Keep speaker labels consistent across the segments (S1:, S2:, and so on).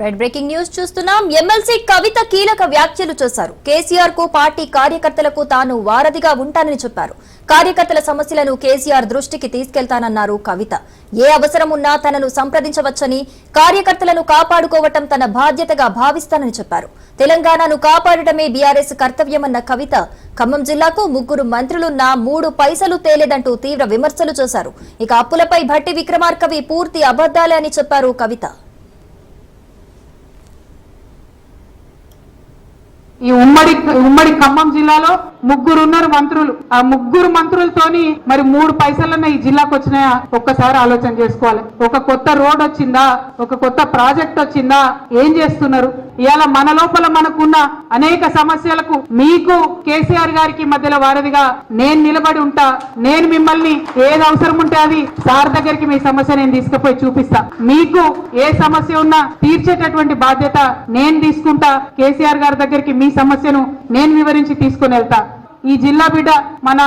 S1: Right breaking news చూస్తున్నాం. MLC Kavitha కీలక వ్యాఖ్యలు చేశారు. కేసీఆర్కు పార్టీ కార్యకర్తలకు తాను వారధిగా ఉంటానని చెప్పారు. కార్యకర్తల సమస్యలను కేసీఆర్ దృష్టికి తీసుకెళ్తానన్నారు కవిత. ఏ అవసరం ఉన్నా తనను సంప్రదించవచ్చని కార్యకర్తలను కాపాడుకోవటం తన బాధ్యతగా భావిస్తానని చెప్పారు. తెలంగాణను కాపాడటమే బీఆర్ఎస్ కర్తవ్యమన్న కవిత ఖమ్మం జిల్లాకు ముగ్గురు మంత్రులున్నా మూడు పైసలు తేలేదంటూ తీవ్ర విమర్శలు చేశారు. ఇక అప్పులపై భట్టి విక్రమార్కవి పూర్తి అబద్దాలే అని చెప్పారు కవిత.
S2: ఈ ఉమ్మడి ఉమ్మడి ఖమ్మం జిల్లాలో ముగ్గురు ఉన్నారు మంత్రులు. ఆ ముగ్గురు మంత్రులతోని మరి మూడు పైసలన్న ఈ జిల్లాకు వచ్చినాయా? ఒక్కసారి ఆలోచన చేసుకోవాలి. ఒక కొత్త రోడ్ వచ్చిందా? ఒక కొత్త ప్రాజెక్ట్ వచ్చిందా? ఏం చేస్తున్నారు? ఇవాళ మన లోపల మనకున్న అనేక సమస్యలకు మీకు కేసీఆర్ గారికి మధ్యలో వారధిగా నేను నిలబడి ఉంటా. నేను మిమ్మల్ని ఏది అవసరం ఉంటే అది సార్ దగ్గరికి మీ సమస్య నేను తీసుకుపోయి చూపిస్తా. మీకు ఏ సమస్య ఉన్నా తీర్చేటటువంటి బాధ్యత నేను తీసుకుంటా. కేసీఆర్ గారి దగ్గరికి మీ సమస్యను నేను వివరించి తీసుకుని వెళ్తా. ఈ జిల్లా బిడ్డ మన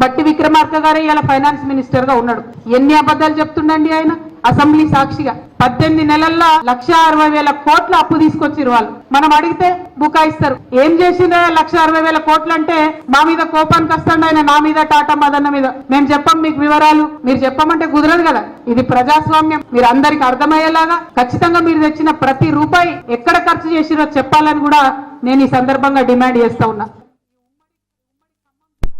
S2: బట్టి విక్రమార్క గారే ఇలా ఫైనాన్స్ మినిస్టర్గా ఉన్నాడు. ఎన్ని అబద్ధాలు చెప్తుండండి ఆయన? అసెంబ్లీ సాక్షిగా. పద్దెనిమిది నెలల్లో లక్ష అరవై వేల కోట్ల అప్పు తీసుకొచ్చిరు వాళ్ళు. మనం అడిగితే బుకాయిస్తారు. ఏం చేసిందో లక్ష అరవై వేల కోట్లు అంటే మా మీద కోపానికి వస్తాడు ఆయన నా మీద టాటా మదన్న మీద. మేము చెప్పం మీకు వివరాలు. మీరు చెప్పమంటే కుదరదు కదా. ఇది ప్రజాస్వామ్యం. మీరు అందరికి అర్థమయ్యేలాగా ఖచ్చితంగా మీరు తెచ్చిన ప్రతి రూపాయి ఎక్కడ ఖర్చు చేసిరో చెప్పాలని కూడా నేను ఈ సందర్భంగా డిమాండ్ చేస్తా ఉన్నా.